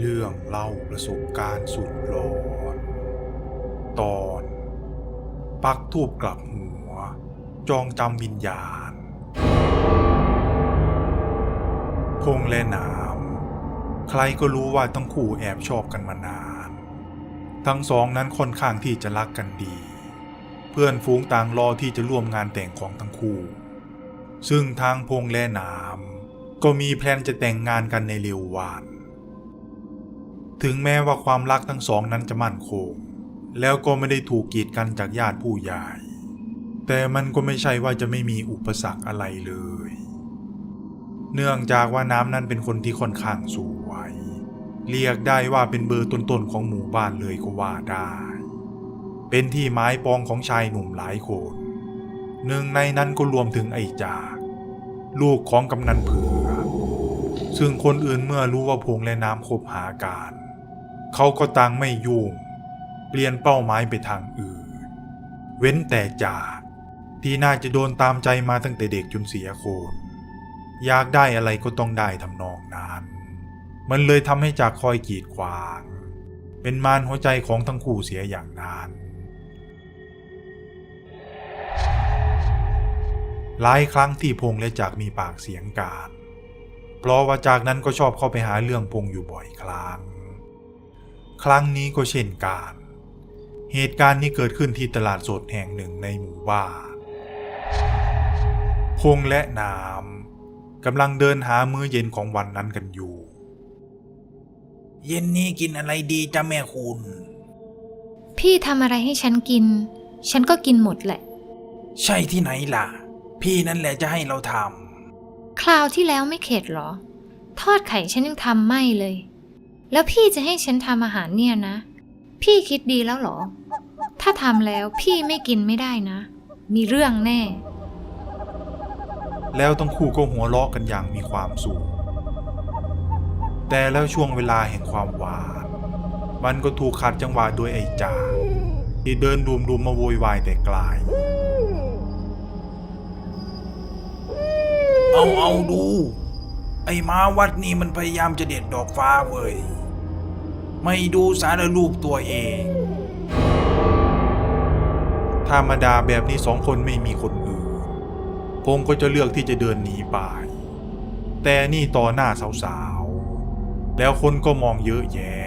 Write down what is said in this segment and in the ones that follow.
เรื่องเล่าประสบการณ์สุดหลอน ตอน ปักทูบกลับหัว จองจำวิญญาณ พงและหนามใครก็รู้ว่าทั้งคู่แอบชอบกันมานาน ทั้งสองนั้นค่อนข้างที่จะรักกันดี เพื่อนฝูงต่างรอที่จะร่วมงานแต่งของทั้งคู่ ซึ่งทางพงและหนามก็มีแพลนจะแต่งงานกันในเร็ววัน ถึงแม้ว่าความรักทั้งสองนั้นจะมั่นคง แล้วก็ไม่ได้ถูกกีดกันจากญาติผู้ใหญ่ แต่มันก็ไม่ใช่ว่าจะไม่มีอุปสรรคอะไรเลย เนื่องจากว่าน้ำนั้นเป็นคนที่ค่อนข้างสวย เรียกได้ว่าเป็นเบอร์ต้นๆของหมู่บ้านเลยก็ว่าได้ เป็นที่ไม้ปองของชายหนุ่มหลายคนหนึ่งในนั้นก็รวมถึงไอ้จาก ลูกของกำนันเผือซึ่งคนอื่นเมื่อรู้ว่าพงและน้ำคบหากัน เขาก็ต่างไม่ยุ่งเปลี่ยนเป้าหมายไปทางอื่น เว้นแต่จากที่น่าจะโดนตามใจมาตั้งแต่เด็กจนเสียโคนอยากได้อะไรก็ต้องได้ทำนองนั้น มันเลยทำให้จากคอยกีดขวาง เป็นมารหัวใจของทั้งคู่เสียอย่างนั้น หลายครั้งที่พงและจากมีปากเสียงกัน เพราะว่าจากนั้นก็ชอบเข้าไปหาเรื่องพงอยู่บ่อยครั้ง ครั้งนี้ก็เช่นกัน เหตุการณ์นี้เกิดขึ้นที่ตลาดสดแห่งหนึ่งในหมู่บ้านพงและนามกำลังเดินหามื้อเย็นของวันนั้นกันอยู่ เย็นนี้กินอะไรดีจ้าแม่คุณ พี่ทำอะไรให้ฉันกิน ฉันก็กินหมดแหละ ใช่ที่ไหนล่ะ พี่นั่นแหละจะให้เราทคราวที่แล้วไม่เข็ดเหรอ ทอดไข่ฉันยังทำไม่เลย แล้วพี่จะให้ฉันทำอาหารเนี่ยนะ พี่คิดดีแล้วเหรอ ถ้าทำแล้วพี่ไม่กินไม่ได้นะ มีเรื่องแน่ แล้วทั้งคู่ก็หัวเราะกันอย่างมีความสุข แต่แล้วช่วงเวลาแห่งความหวาน มันก็ถูกขัดจังหวะโดยไอ้จ่าที่เดินรุมๆมาโวยวายแต่ไกลำเอาเอาดู ไอ้หมาวัดนี่มันพยายามจะเด็ดดอกฟ้าเว้ย ไม่ดูสารรูปตัวเอง ธรรมดาแบบนี้สองคนไม่มีคนอื่น พงก็จะเลือกที่จะเดินหนีไป แต่นี่ต่อหน้าสาวๆ แล้วคนก็มองเยอะแยะ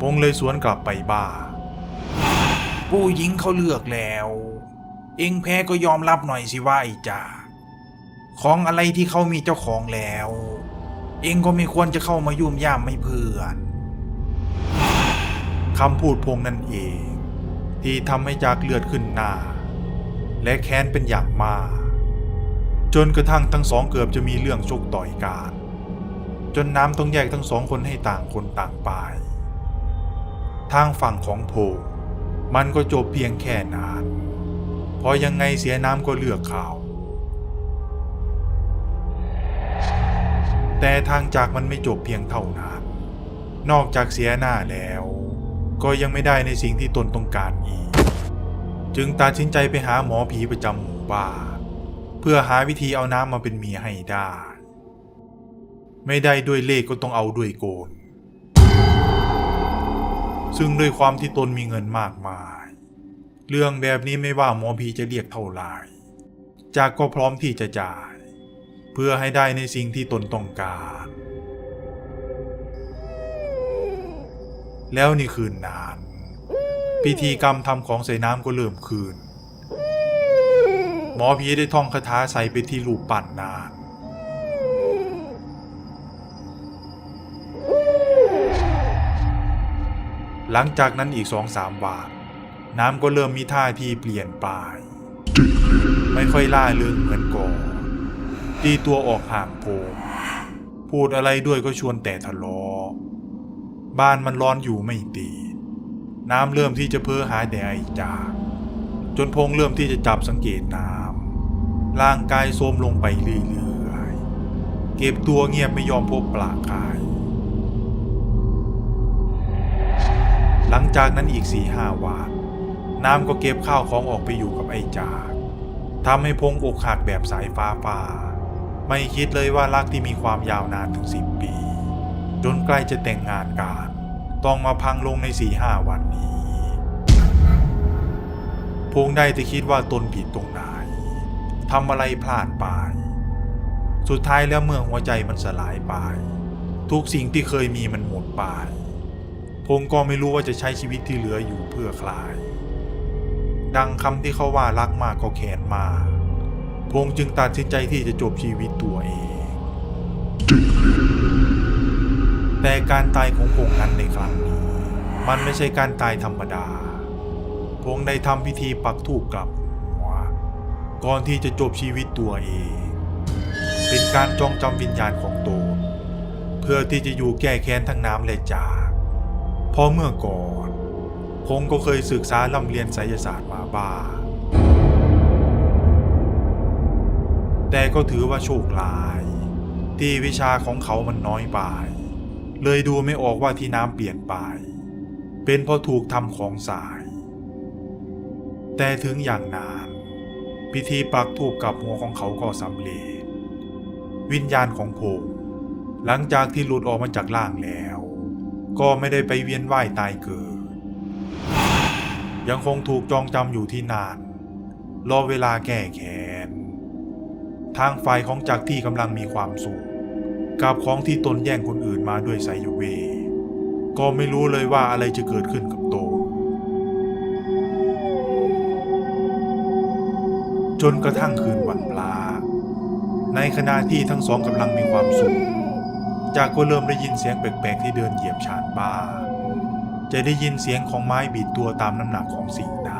พงเลยสวนกลับไปบ้า ผู้หญิงเขาเลือกแล้ว เองแพ้ก็ยอมรับหน่อยสิว่าไอ้จ่าของอะไรที่เขามีเจ้าของแล้ว เองก็ไม่ควรจะเข้ามายุ่มย่ามไม่เพื่อน คำพูดพงนั่นเอง ที่ทำให้จากเลือดขึ้นหน้า และแค้นเป็นอย่างมากจนกระทั่งทั้งสองเกือบจะมีเรื่องชกต่อยกันจนน้ำต้องแยกทั้งสองคนให้ต่างคนต่างไป ทางฝั่งของโพมันก็จบเพียงแค่นั้นเพราะยังไงเสียน้ำก็เลือกเขาแต่ทางจากมันไม่จบเพียงเท่านั้น นอกจากเสียหน้าแล้ว ก็ยังไม่ได้ในสิ่งที่ตนต้องการอีก จึงตัดสินใจไปหาหมอผีประจำหมู่บ้านเพื่อหาวิธีเอาน้ำมาเป็นเมียให้ได้ ไม่ได้ด้วยเลขก็ต้องเอาด้วยโกน ซึ่งด้วยความที่ตนมีเงินมากมาย เรื่องแบบนี้ไม่ว่าหมอผีจะเรียกเท่าไหร่จากก็พร้อมที่จะจ่าย เพื่อให้ได้ในสิ่งที่ตนต้องการ แล้วในคืนนั้นพิธีกรรมทำของใส่น้ำก็เริ่มคืน หมอผีได้ท่องคาถาใส่ไปที่รูปปั้นนาน หลังจากนั้นอีกสองสามวันน้ำก็เริ่มมีท่าทีเปลี่ยนไป ไม่ค่อยล่าเริงเหมือนก่อนตีตัวออกห่างโพงพูดอะไรด้วยก็ชวนแต่ทะเลาะ บ้านมันร้อนอยู่ไม่ตี น้ำเริ่มที่จะเพ้อหายแดดจากจนพงเริ่มที่จะจับสังเกตน้ำร่างกายโทมลงไปเรื่อยๆเก็บตัวเงียบไม่ยอมพบปลาใครหลังจากนั้นอีกสี่ห้าวันน้ำก็เก็บข้าวของออกไปอยู่กับไอ้จากทำให้พงอกหักแบบสายฟ้าฟ้าไม่คิดเลยว่ารักที่มีความยาวนานถึงสิบปี จนใกล้จะแต่งงานกัน ต้องมาพังลงในสี่ห้าวันนี้ พงได้แต่คิดว่าตนผิดตรงไหนทำอะไรพลาดไป สุดท้ายแล้วเมื่อหัวใจมันสลายไป ทุกสิ่งที่เคยมีมันหมดไป พงก็ไม่รู้ว่าจะใช้ชีวิตที่เหลืออยู่เพื่อใครดังคำที่เขาว่ารักมากก็แค้นมากพงจึงตัดสินใจที่จะจบชีวิตตัวเอง แต่การตายของพงนั้นในครั้งนี้ มันไม่ใช่การตายธรรมดาพงได้ทำพิธีปักธูปกลับหัวก่อนที่จะจบชีวิตตัวเอง เป็นการจองจำวิญญาณของตนเพื่อที่จะอยู่แก้แค้นทั้งน้ำและจากเพราะเมื่อก่อนพงก็เคยศึกษาลำเรียนไสยศาสตร์มาบ้างแต่ก็ถือว่าโชคร้าย ที่วิชาของเขามันน้อยไป เลยดูไม่ออกว่าที่น้ำเปลี่ยนไป เป็นเพราะถูกทำของสาย แต่ถึงอย่างนั้นพิธีปักธูปกับหัวของเขาก็สำเร็จ วิญญาณของพงหลังจากที่หลุดออกมาจากร่างแล้ว ก็ไม่ได้ไปเวียนว่ายตายเกิด ยังคงถูกจองจำอยู่ที่นานรอเวลาแก้แค้นทางฝ่ายของจักรที่กำลังมีความสุข กับของที่ตนแย่งคนอื่นมาด้วยไสยเว ก็ไม่รู้เลยว่าอะไรจะเกิดขึ้นกับตนจนกระทั่งคืนวันปลา ในขณะที่ทั้งสองกำลังมีความสุข จากก็เริ่มได้ยินเสียงแปลกๆที่เดินเหยียบชานบ้านจะได้ยินเสียงของไม้บีดตัวตามน้ำหนักของสิ่งนั้น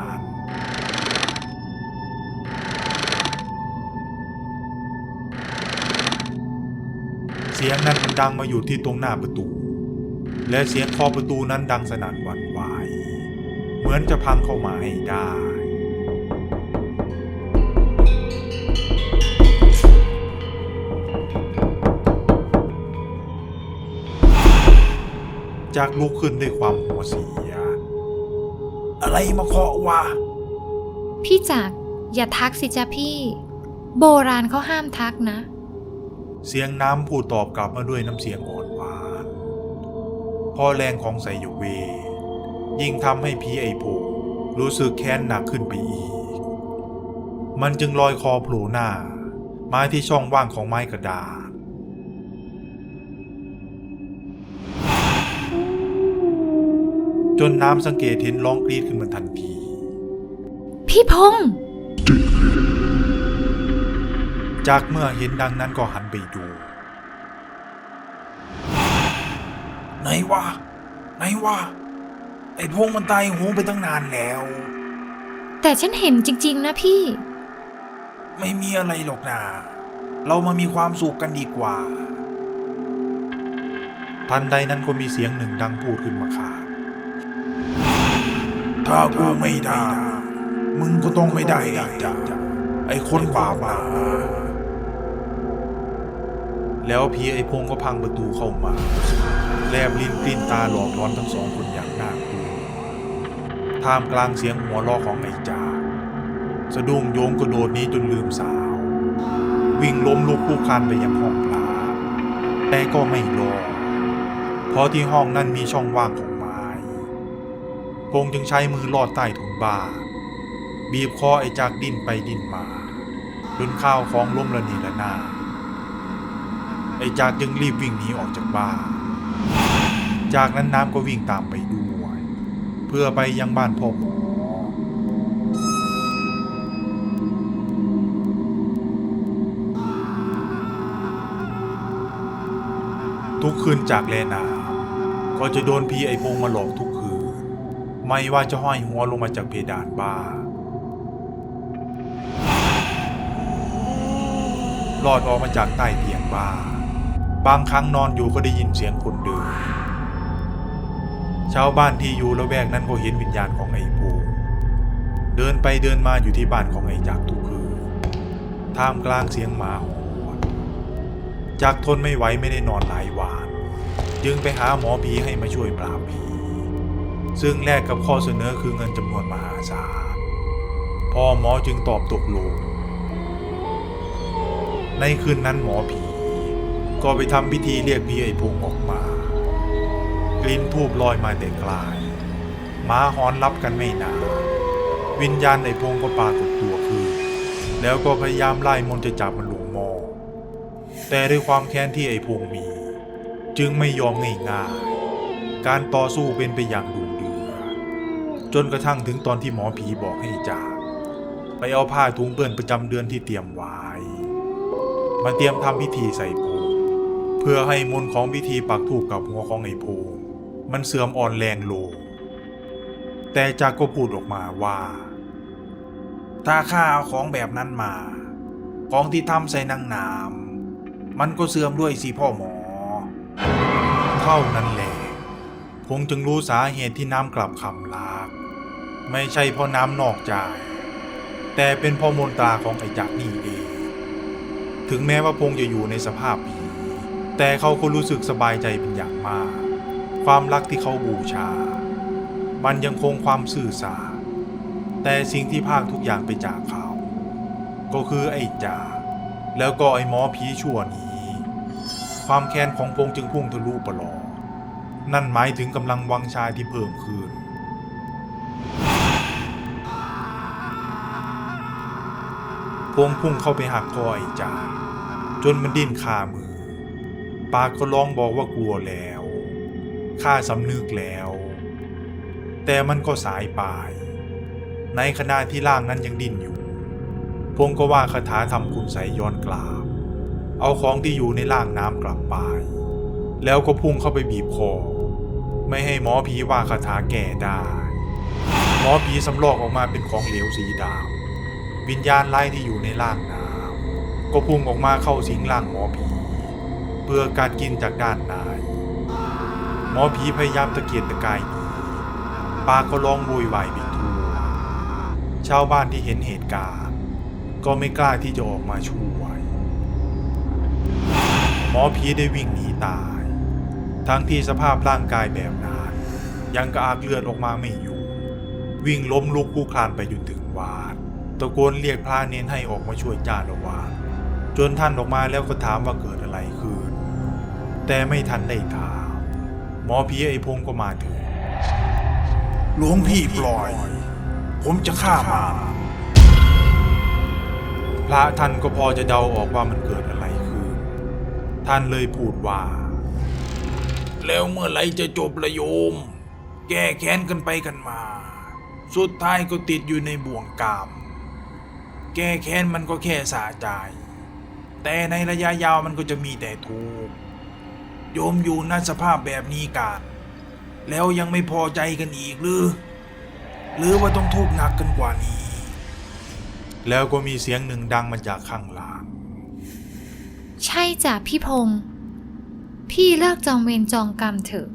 สียงนั้นดังมาอยู่ที่ตรงหน้าประตู และเสียงเคอประตูนั้นดังสนั่นหวั่นไหวเหมือนจะพังเข้ามาให้ได้ จากลุกขึ้นด้วยความหัวเสีย อะไรมาเคาะวะพี่จักอย่าทักสิจ้ะพี่ โบราณเขาห้ามทักนะ เสียงน้ำพูดตอบกลับมาด้วยน้ำเสียงอ่อนหวานพอแรงของไสยเวทยิ่งทำให้พีไอโพงรู้สึกแค้นหนักขึ้นไปอีก มันจึงลอยคอโผล่หน้า มาที่ช่องว่างของไม้กระดาษจนน้ำสังเกตเห็นร้องกรีดขึ้นมาทันที พี่พงษ์จากเมื่อเห็นดังนั้นก็หัน ไปดู ไหนวะ ไหนวะ ไอ้พงมันตายโหงไปตั้งนานแล้ว แต่ฉันเห็นจริง ๆ นะพี่ ไม่มีอะไรหรอกนะเรามามีความสุขกันดีกว่า ทันใดนั้นก็มีเสียงหนึ่งดังพูดขึ้นมาขาดถ้ากูไม่ได้ มึงก็ต้องไม่ได้ไอ้จ้ะไอ้คนบาปมา แล้วพีไอพงก็พังประตูเข้ามา แลบลิ้นปลิ้นตาหลอกล้อนทั้งสองคนอย่างน่ากลัวท่ามกลางเสียงหัวเราะของไอจาสะดุ้งโยงกระโดดนี้จนลืมสาว วิ่งล้มลุกคลุกคลานไปยังห้องปลาแต่ก็ไม่รอดเพราะที่ห้องนั้นมีช่องว่างของไม้พงจึงใช้มือลอดใต้ถุนบ้านบีบคอไอจากดิ้นไปดิ้นมาจนข้าวของล้มระเนระนาด ไอ้จากจึงรีบวิ่งหนีออกจากบ้าน จากนั้นน้ำก็วิ่งตามไปด้วย เพื่อไปยังบ้านพ่อหมอทุกคืนจากแลน้ำก็จะโดนพีไอ้พงมาหลอกทุกคืน ไม่ว่าจะห้อยหัวลงมาจากเพดานบ้านหลอดออกมาจากใต้เตียงบ้าน บางครั้งนอนอยู่ก็ได้ยินเสียงคนเดินชาวบ้านที่อยู่ละแวกนั้นก็เห็นวิญญาณของไอ้ภูเดินไปเดินมาอยู่ที่บ้านของไอ้จักทุกคืนท่ามกลางเสียงหมาหอนจักทนไม่ไหวไม่ได้นอนหลายวัน จึงไปหาหมอผีให้มาช่วยปราบผี ซึ่งแลกกับข้อเสนอคือเงินจำนวนมหาศาลพ่อหมอจึงตอบตกลงในคืนนั้นหมอผี ก็ไปทำพิธีเรียกผีไอ้พงออกมา กลิ่นทูบลอยมาแต่ไกลหมาหอนรับกันไม่นานวิญญาณในพงก็ปรากฏตัวขึ้นแล้วก็พยายามไล่มนจะจับมันลงหมอแต่ด้วยความแค้นที่ไอ้พงมี จึงไม่ยอมง่ายๆการต่อสู้เป็นไปอย่างดุเดือดจนกระทั่งถึงตอนที่หมอผีบอกให้จาก ไปเอาผ้าถุงเปื้อนประจำเดือนที่เตรียมไว้มาเตรียมทำพิธีใส่ เพื่อให้มนต์ของพิธีปักถูกกับหัวของไอ้โพงมันเสื่อมอ่อนแรงลงแต่จากก็พูดออกมาว่า ถ้าข้าเอาของแบบนั้นมา ของที่ทำใส่นางนามมันก็เสื่อมด้วยสิพ่อหมอ เท่านั้นแหละพงจึงรู้สาเหตุที่น้ำกลับคำลาก ไม่ใช่เพราะน้ำนอกใจแต่เป็นเพราะมนตราของไอ้จักรนี่เอง ถึงแม้ว่าพงจะอยู่ในสภาพผี แต่เขาก็รู้สึกสบายใจเป็นอย่างมาก ความรักที่เขาบูชา มันยังคงความซื่อสัตย์แต่สิ่งที่พากทุกอย่างไปจากเขา ก็คือไอ้จ่าแล้วก็ไอ้หมอผีชั่วนี้ ความแค้นของพงจึงพุ่งทะลุปลอนั่นหมายถึงกำลังวังชาที่เพิ่มขึ้นพงพุ่งเข้าไปหักคอไอ้จ่าจนมันดิ้นคามือ ปากก็ร้องบอกว่ากลัวแล้วข้าสำนึกแล้ว แต่มันก็สายไปในขณะที่ร่างนั้นยังดิ้นอยู่ พงก็ว่าคาถาทำคุณใสยย้อนกลับเอาของที่อยู่ในร่างน้ำกลับไป แล้วก็พุ่งเข้าไปบีบคอ ไม่ให้หมอผีว่าคาถาแก่ได้ หมอผีสำลอกออกมาเป็นของเหลวสีดำวิญญาณไล่ที่อยู่ในร่างน้ำก็พุ่งออกมาเข้าสิงร่างหมอผี เพื่อการกินจากด้านในหมอผีพยายามตะเกียกตะกายหนีปาก็ร้องโวยวายไปทั่วชาวบ้านที่เห็นเหตุการณ์ ก็ไม่กล้าที่จะออกมาช่วย หมอผีได้วิ่งหนีตาย ทั้งที่สภาพร่างกายแบบนั้นยังกระอักเลือดออกมาไม่อยู่ วิ่งล้มลุกคลุกคลานไปจนถึงวาดตะโกนเรียกพระเน้นให้ออกมาช่วยจ้าละวานจนท่านออกมาแล้วก็ถามว่าเกิดอะไรขึ้น แต่ไม่ทันได้ถามหมอผีไอพงก็มาถึงหลวงพี่ปล่อย ผมจะฆ่ามันพระท่านก็พอจะเดาออกว่ามันเกิดอะไรขึ้น ท่านเลยพูดว่า แล้วเมื่อไหรจะจบละโยม แก้แค้นกันไปกันมา สุดท้ายก็ติดอยู่ในบ่วงกรรมแก้แค้นมันก็แค่สาใจ แต่ในระยะยาวมันก็จะมีแต่ทุกข์ โยมอยู่ในสภาพแบบนี้กันแล้วยังไม่พอใจกันอีกหรือ หรือว่าต้องทุกข์หนักกันกว่านี้ แล้วก็มีเสียงหนึ่งดังมาจากข้างหลังใช่จ้ะพี่พงษ์พี่เลิกจองเวรจองกรรมเถอะ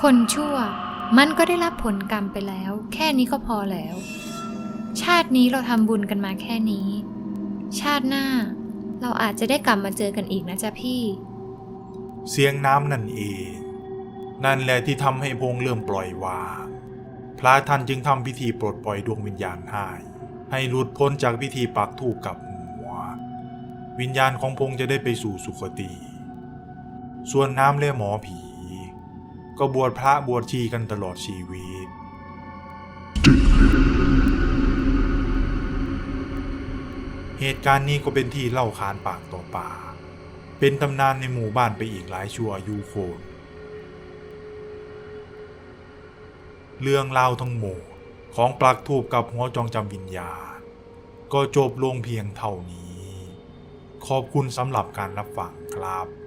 คนชั่ว มันก็ได้รับผลกรรมไปแล้ว แค่นี้ก็พอแล้ว ชาตินี้เราทำบุญกันมาแค่นี้ ชาติหน้า เราอาจจะได้กลับมาเจอกันอีกนะจ๊ะพี่ เสียงน้ำนั่นเอง นั่นแหละที่ทำให้พงเริ่มปล่อยวาง พระท่านจึงทำพิธีปลดปล่อยดวงวิญญาณให้ให้หลุดพ้นจากพิธีปักธูปกับหัว วิญญาณของพงจะได้ไปสู่สุคติ ส่วนน้ำและหมอผี ก็บวชพระบวชชีกันตลอดชีวิตเหตุการณ์นี้ก็เป็นที่เล่าขานปากต่อปาก เป็นตำนานในหมู่บ้านไปอีกหลายชั่วอายุโคนเรื่องเล่าทั้งหมดของปลักทูบกับหัวจองจำวิญญาณ ก็จบลงเพียงเท่านี้ ขอบคุณสำหรับการรับฟังครับ